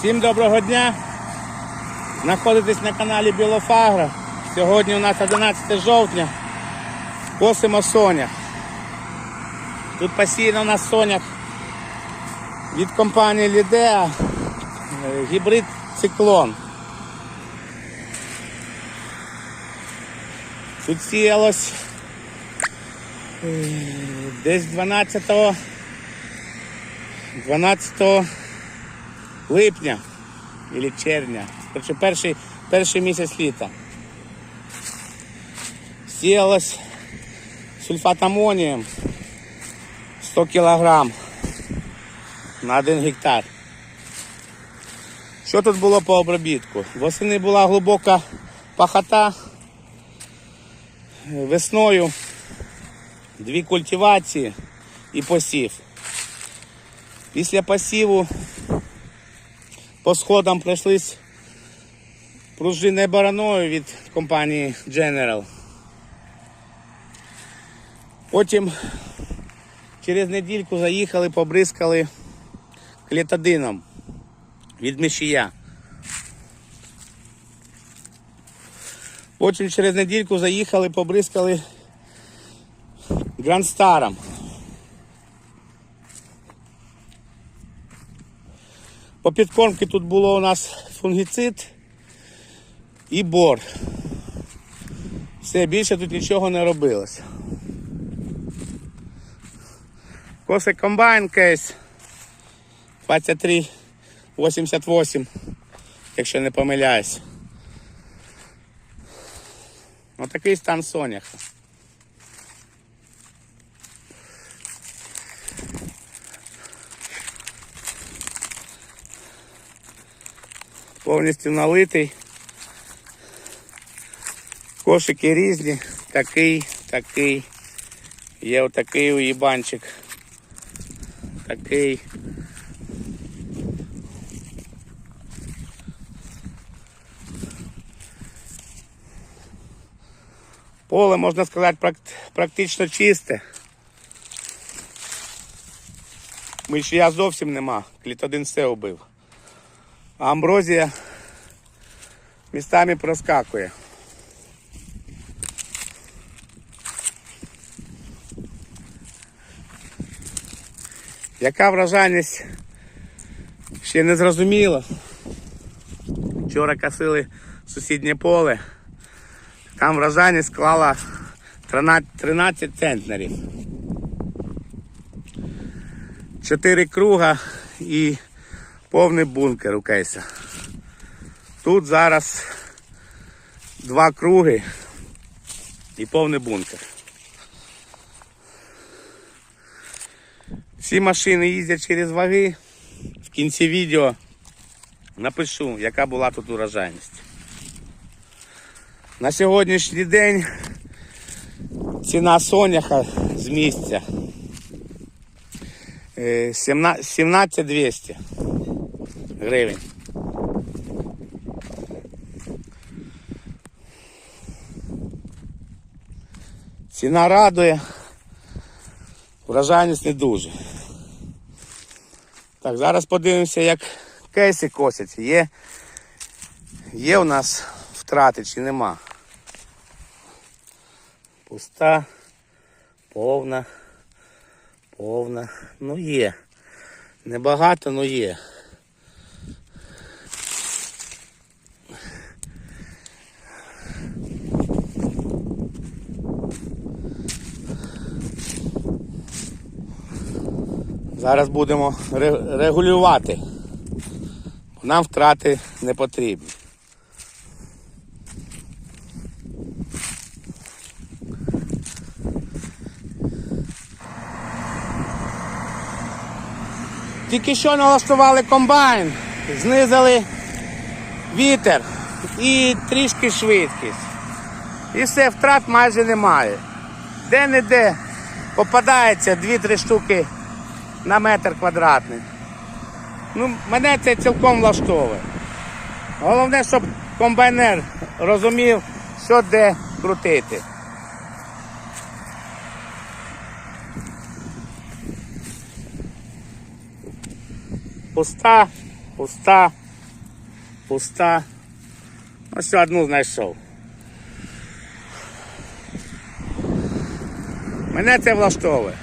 Всім доброго дня. Знаходитесь на каналі Білофагра. Сьогодні у нас 11 жовтня. Косимо сонях. Тут посіяно у нас сонях від компанії Лідеа е, гібрид циклон. Тут сіялось е, десь 12 12 липня або червня. Короче, перший, перший місяць літа. Сіялось сульфат амонієм 100 кг на 1 гектар. Що тут було по обробітку? Восени була глибока пахота. Весною дві культивації і посів. Після посіву по сходам пройшлись пружиною бараною від компанії General. Потім через недільку заїхали, побризкали клетодином від мишія. Потім через недільку заїхали, побризкали Грандстаром. По підкормці тут було у нас фунгіцид і бор. Все, більше тут нічого не робилося. Коси комбайн кейс 2388, якщо не помиляюсь. Отакий стан соняха. Повністю налитий. Кошики різні, такий, такий. Є отакий уїбанчик. Такий. Поле, можна сказати, практично чисте. Мишія зовсім нема, клітодин все убив. А амброзія містами проскакує. Яка вражальність ще не зрозуміло. Вчора косили сусіднє поле. Там вражальність склала 13 13 центнерів. Чотири круга і повний бункер у кейса. Тут зараз два круги і повний бункер. Всі машини їздять через ваги. В кінці відео напишу, яка була тут урожайність. На сьогоднішній день ціна соняха з місця е, 17 17200 гривень. Ціна радує, вражайність не дуже. Так, зараз подивимося, як кейси косяться. Є, є у нас втрати чи нема. Пуста, повна, повна. Ну є. Небагато, але є. Зараз будемо ре- регулювати. Нам втрати не потрібні. Тільки що налаштували комбайн, знизили вітер і трішки швидкість. І все, втрат майже немає. Де-не-де попадається 2-3 штуки на метр квадратний. Ну, мене це цілком влаштовує. Головне, щоб комбайнер розумів, що де крутити. Пуста, пуста, пуста. Ось одну знайшов. Мене це влаштовує.